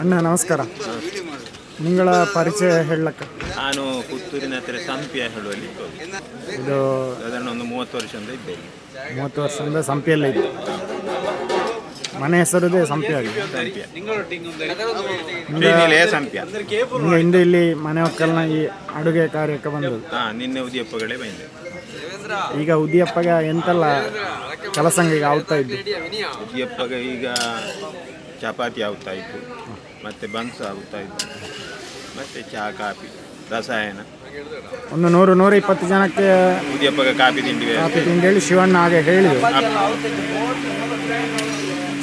ಅಣ್ಣ ನಮಸ್ಕಾರ. ನಿಂಗಳ ಪರಿಚಯ ಹೇಳಕ್ಕ? ನಾನು ಪುತ್ತೂರಿನ ಹತ್ರ ಸಂಪಿಯ ಹೇಳುವಲ್ಲಿ ಇದು ಸಾಧಾರಣ ಒಂದು ಮೂವತ್ತು ವರ್ಷದಿಂದ ಇದ್ದೆ. ಇಲ್ಲಿ. ಮೂವತ್ತು ವರ್ಷದಿಂದ ಸಂಪಿಯಲ್ಲೇ ಇದೆ ಮನೆ ಹೆಸರುದೇ ಸಂಪಿ ಆಗಿದೆ ಸಂಪಿಯ. ಶ್ರೀನಿಲಯ ಸಂಪಿಯ. ನಿಂಗೆ ಹಿಂದೆ ಇಲ್ಲಿ ಮನೆ ಒಕ್ಕಲ್ನ ಈ ಅಡುಗೆ ಕಾರ್ಯಕ್ಕೆ ಬಂದದ್ದು? ಹಾ ನಿನ್ನೆ ಉದಿಯಪ್ಪಗಳೇ ಬಂದೆ. ಈಗ ಉದಿಯಪ್ಪಗ ಎಂತಲ್ಲ ಕೆಲಸಂಗ ಈಗ ಆಗ್ತಾ ಇದ್ದು? ಉದಿಯಪ್ಪಗ ಈಗ ಚಪಾತಿ ಆಗ್ತಾ ಇತ್ತು. ಮತ್ತೆ ಬನ್ಸ್ ಆಗ್ತಾ ಇತ್ತು. ಮತ್ತೆ ಚಹಾ ಕಾಫಿ ರಸಾಯನ. ಒಂದು ನೂರು ನೂರ ಇಪ್ಪತ್ತು ಜನಕ್ಕೆ ಉದಿಯಪ್ಪಗೆ ಕಾಫಿ ತಿಂಡಿ ಕಾಫಿ ತಿಂಡಿ ಹೇಳಿ ಶಿವಣ್ಣ ಹಾಗೆ ಹೇಳಿ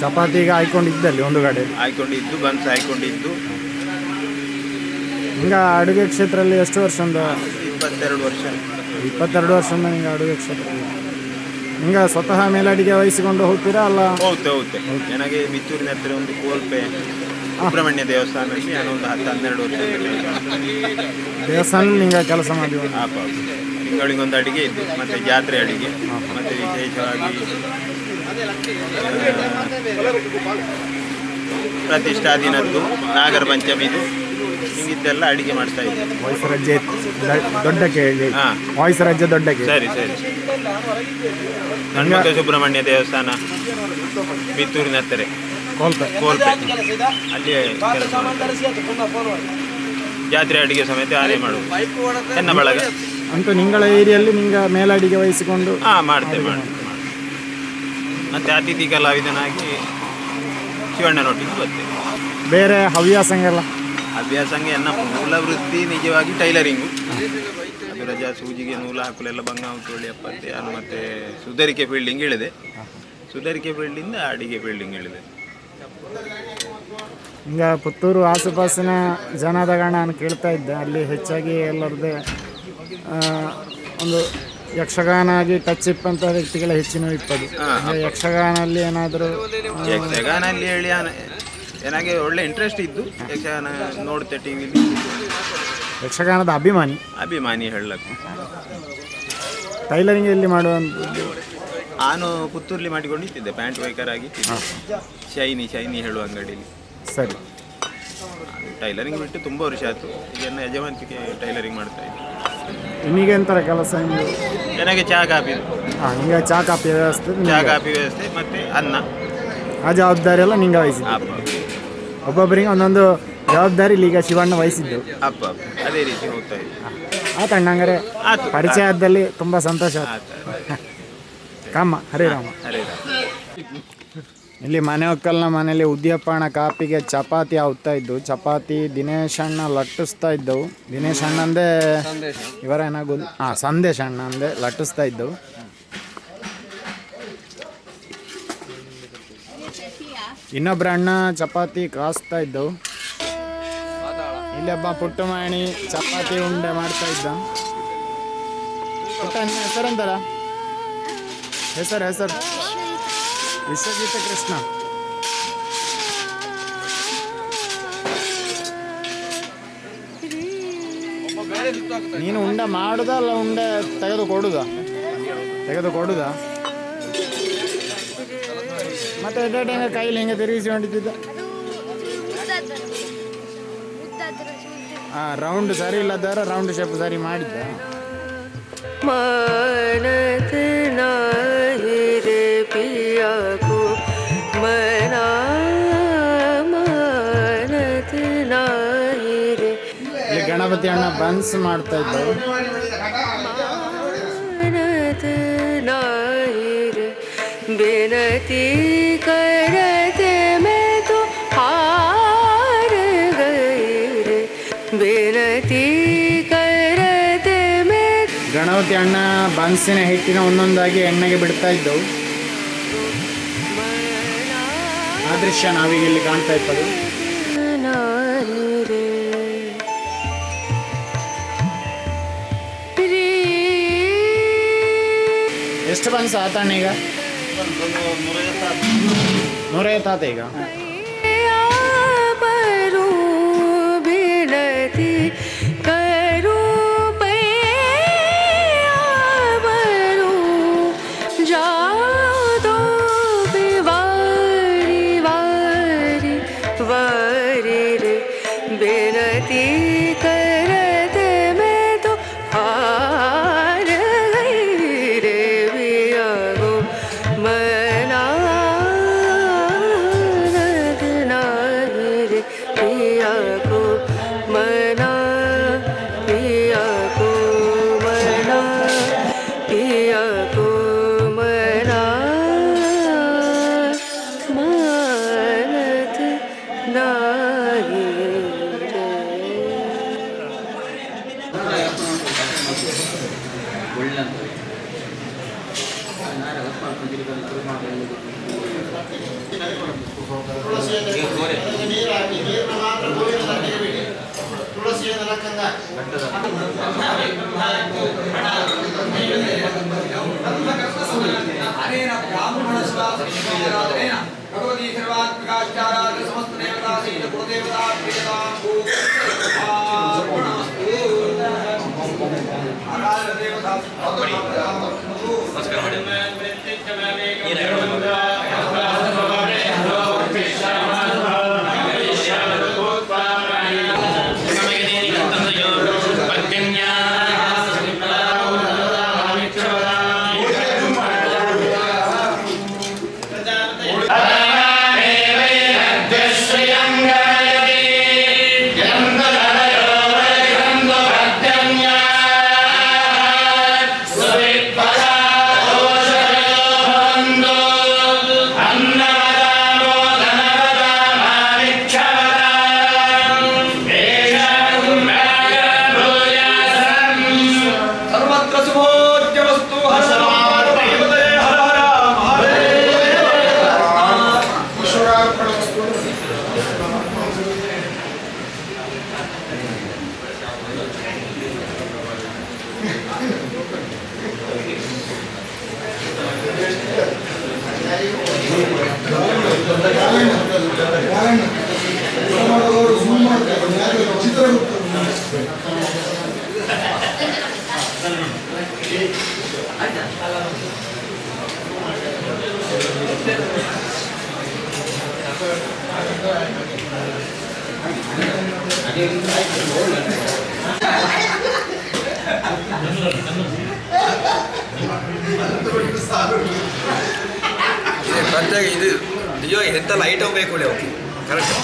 ಚಪಾತಿ ಈಗ ಹಾಕೊಂಡಿದ್ದಲ್ಲಿ ಒಂದು ಕಡೆ. ಹಾಕೊಂಡಿದ್ದು ಬನ್ಸ್ ಹಾಕೊಂಡಿದ್ದು ಹಿಂಗ ಅಡುಗೆ ಕ್ಷೇತ್ರದಲ್ಲಿ ಎಷ್ಟು ವರ್ಷದಿಂದ ಇಪ್ಪತ್ತೆರಡು ವರ್ಷ. ಇಪ್ಪತ್ತೆರಡು ವರ್ಷದಿಂದ ಹಿಂಗೆ ಅಡುಗೆ ಕ್ಷೇತ್ರ ಹಿಂಗ ಸ್ವತಃ ಮೇಲಾಡಿಗೆ ವಹಿಸಿಕೊಂಡು ಹೋಗ್ತೀರಾ ಅಲ್ಲ? ಹೋಗುತ್ತೆ ಹೋಗುತ್ತೆ ನನಗೆ ಮಿತ್ತೂರಿನ ಹತ್ತಿರ ಒಂದು ಕೋಲ್ಪೆ ಸುಬ್ರಹ್ಮಣ್ಯ ದೇವಸ್ಥಾನದಲ್ಲಿ ನಾನು ಒಂದು ಹತ್ತು ಹನ್ನೆರಡು ವರ್ಷ ದೇವಸ್ಥಾನ ಹಿಂಗ ಕೆಲಸ ಮಾಡಿ ತಿಂಗಳಿಗೆ ತಿಂಗಳಿಗೊಂದು ಅಡಿಗೆ ಇದ್ದು ಮತ್ತೆ ಜಾತ್ರೆ ಅಡಿಗೆ ಮತ್ತೆ ವಿಶೇಷವಾಗಿ ಪ್ರತಿಷ್ಠಾ ದಿನದ್ದು ನಾಗರ ಪಂಚಮಿದು. ಹಿಂಗಿದ್ದೆಲ್ಲ ಅಡಿಗೆ ಮಾಡ್ತಾ ಇದ್ದೀವಿ ವಾಯ್ಸ್ ರಜ್ಜೆ ದೊಡ್ಡಕ್ಕೆ ಹೇಳಿ. ಹಾ. ವಾಯ್ಸ್ ರಜ್ಜೆ ದೊಡ್ಡಕ್ಕೆ. ಸರಿ ಸರಿ. ಗಣಪತಿ ಸುಬ್ರಹ್ಮಣ್ಯ ದೇವಸ್ಥಾನ ಬಿತ್ತೂರಿನ ಹತ್ತಿರ. ಕೋಲ್ಪೆ ಕೋಲ್ಪೆ ಅಲ್ಲಿ ಕೆಲಸ ಮಾಡ್ತಾರೆ. ಜಾತ್ರೆ ಅಡಿಗೆ ಸಮೇತ ಆರೇ ಮಾಡುವುದು ಎನ್ನ ಬಳಗ? ಅಂತೂ ನಿಂಗಳ ಏರಿಯಲ್ಲಿ ನಿಂಗ ಮೇಲಡಿಗೆ ವಹಿಸಿಕೊಂಡು ಹಾ ಮಾಡ್ತೇವೆ ಮಾಡ್ತೇವೆ ಮತ್ತೆ ಅತಿಥಿ ಕಲಾವಿದನಾಗಿ ಶಿವಣ್ಣನೊಟ್ಟಿಗೆ ಬರ್ತೇವೆ ಬೇರೆ ಹವ್ಯಾಸಂಗೆಲ್ಲ ಅಭ್ಯಾಸಂಗೆ ಎನ್ನ ಮೂಲ ವೃತ್ತಿ ನಿಜವಾಗಿ ಟೈಲರಿಂಗು. ಅದು ರಜಾ ಸೂಜಿಗೆ ನೂಲು ಹಾಕಲೆಲ್ಲ ಬಂಗ ತೋಳಿ ಅಪ್ಪತ್ತೆ ನಾನು ಮತ್ತೆ ಸುಧಾರಿಕೆ ಫೀಲ್ಡಿಂಗ್ ಇಳಿದೆ. ಸುಧಾರಿಕೆ ಫೀಲ್ಡಿಂದ ಅಡಿಗೆ ಫೀಲ್ಡಿಂಗ್ ಇಳಿದೆ. ಹಿಂಗ ಪುತ್ತೂರು ಆಸುಪಾಸಿನ ಜನದಗಣ ನಾನು ಕೇಳ್ತಾ ಇದ್ದೆ. ಅಲ್ಲಿ ಹೆಚ್ಚಾಗಿ ಎಲ್ಲರದ್ದೇ ಒಂದು ಯಕ್ಷಗಾನ ಆಗಿ ಟಚ್ ಇಪ್ಪಂಥ ವ್ಯಕ್ತಿಗಳ ಹೆಚ್ಚಿನ ಇಪ್ಪದು. ಯಕ್ಷಗಾನ ಯಕ್ಷಗಾನಲ್ಲಿ ಏನಾದರೂ ಯಕ್ಷಗಾನಲ್ಲಿ ಹೇಳಿ ಆನ- ನನಗೆ ಒಳ್ಳೆ ಇಂಟ್ರೆಸ್ಟ್ ಇದ್ದು ಯಕ್ಷಗಾನ ನೋಡ್ತೆ ಟಿ ವಿಲಿ ಯಕ್ಷಗಾನದ ಅಭಿಮಾನಿ. ಅಭಿಮಾನಿ ಹೇಳಕ್ಕೆ ಟೈಲರಿಂಗ್ ಎಲ್ಲಿ ಮಾಡುವಂಥದ್ದು? ನಾನು ಪುತ್ತೂರ್ಲಿ ಮಾಡಿಕೊಂಡಿದ್ದೆ ಪ್ಯಾಂಟ್ ವೈಕರ್ ಆಗಿ ಶೈನಿ ಶೈನಿ ಹೇಳುವ ಅಂಗಡಿಯಲ್ಲಿ ಸರಿ. ಟೈಲರಿಂಗ್ ಬಿಟ್ಟು ತುಂಬ ವರ್ಷ ಆಯಿತು. ಈಗ ನನ್ನ ಯಜಮಾನಿಕೆ ಟೈಲರಿಂಗ್ ಮಾಡ್ತಾ ಇದ್ದೆ. ನಿಮಗೆ ಎಂಥರ ಕೆಲಸ ನನಗೆ ಚಹಾ ಕಾಫಿ. ಹಾಂ ಹಿಂಗೆ ಚಹಾ ಕಾಪಿ ವ್ಯವಸ್ಥೆ ನಿಮ್ಗೆ. ಚಹಾ ಕಾಫಿ ವ್ಯವಸ್ಥೆ ಮತ್ತೆ ಅನ್ನ. ಆ ಜವಾಬ್ದಾರಿ ಎಲ್ಲ ನಿಂಗೆ ವಹಿಸಿದ್ದು ಒಬ್ಬೊಬ್ಬರಿಗೆ ಒಂದೊಂದು ಜವಾಬ್ದಾರಿ ಇಲ್ಲಿ ಈಗ ಶಿವಣ್ಣ ವಹಿಸಿದ್ದು. ಅಪ್ಪ ಅದೇ ರೀತಿ ಹೋಗ್ತಾ ಆತ ಅಣ್ಣಂಗಾರೆ ಆಯ್ತು. ಪರಿಚಯ ಆದಲ್ಲಿ ತುಂಬ ಸಂತೋಷ ಆಯ್ತು. ಆಯ್ತು ಕಾಮ ಹರಿರಾಮ ಅರೆ ಇಲ್ಲಿ ಮನೆ ಒಕ್ಕಲ್ನ ಮನೇಲಿ ಉದ್ಯಪ್ಪಣ್ಣ ಕಾಪಿಗೆ ಚಪಾತಿ ಆಗ್ತಾ ಇದ್ದು ಚಪಾತಿ ದಿನೇಶ್ ಅಣ್ಣ ಲಟ್ಟಿಸ್ತಾ ಇದ್ದವು. ದಿನೇಶ್ ಅಣ್ಣಂದೇ ಇವರ ಏನಾಗು ಹಾಂ ಸಂದೇಶ್ ಅಣ್ಣ ಅಂದೆ ಲಟ್ಟಿಸ್ತಾ ಇದ್ದವು. ಇನ್ನೊಬ್ರ ಅಣ್ಣ ಚಪಾತಿ ಕಾಸ್ತಾ ಇದ್ದವು. ಇಲ್ಲೊಬ್ಬ ಪುಟ್ಟಮಾಣಿ ಚಪಾತಿ ಉಂಡೆ ಮಾಡ್ತಾ ಇದ್ದ. ಪುಟ್ಟ ಅಣ್ಣ ಹೆಸರಂತಾರ ಹೆಸರು ಹೆಸರು. ವಿಶ್ವಜಿತ ಕೃಷ್ಣ. ನೀನು ಉಂಡೆ ಮಾಡುದಾ ಅಲ್ಲ ಉಂಡೆ ತೆಗೆದು ಕೊಡುದಾ? ತೆಗೆದು ಕೊಡುದ? ಮತ್ತೆ ಎಡೆ ಹೆಂಗೆ ಕೈಲಿ ಹೆಂಗೆ ತಿರುಗಿಸಿ ಹೊಂಟಿದ್ದ ಹಾಂ ರೌಂಡ್ ಸರಿ ಇಲ್ಲದಾರ ರೌಂಡ್ ಶೇಪ್ ಸರಿ ಮಾಡಿದ್ದ. ಇಲ್ಲಿ ಗಣಪತಿ ಅಣ್ಣ ಬನ್ಸ್ ಮಾಡ್ತಾ ಇದ್ದ बेनती करते मैं तो हार गई रे बेनती करते मैं ಗಣಪತಿ ಅಣ್ಣ ಬನ್ಸಿನ ಹಿಟ್ಟಿನ ಒಂದೊಂದಾಗಿ ಎಣ್ಣೆಗೆ ಬಿಡ್ತಾ ಇದ್ದವು ಆ ದೃಶ್ಯ ನಾವೀಗ ಇಲ್ಲಿ ಕಾಣ್ತಾ ಇಪ್ಪದು ನಾರಿ ರೆ ರೀ ಎಷ್ಟು ಬನ್ಸ್ ಆತಣ್ಣ ಈಗ ನೂರೈವತ್ತು ಆತ ಈಗ ಪರು ಬಿನತಿ अनेन ब्राह्मणस्वासनेन भगवती सर्वात्मकाचाराद्य समस्त देवता सहित कुलदेवता प्रियतां அப்படி ಪ್ರತ್ಯೇಕ ಇದು ನಿಜವಾಗಿ ಎಂತ ಲೈಟ್ ಬೇಕು ಓಕೆ ಕರೆಕ್ಟ್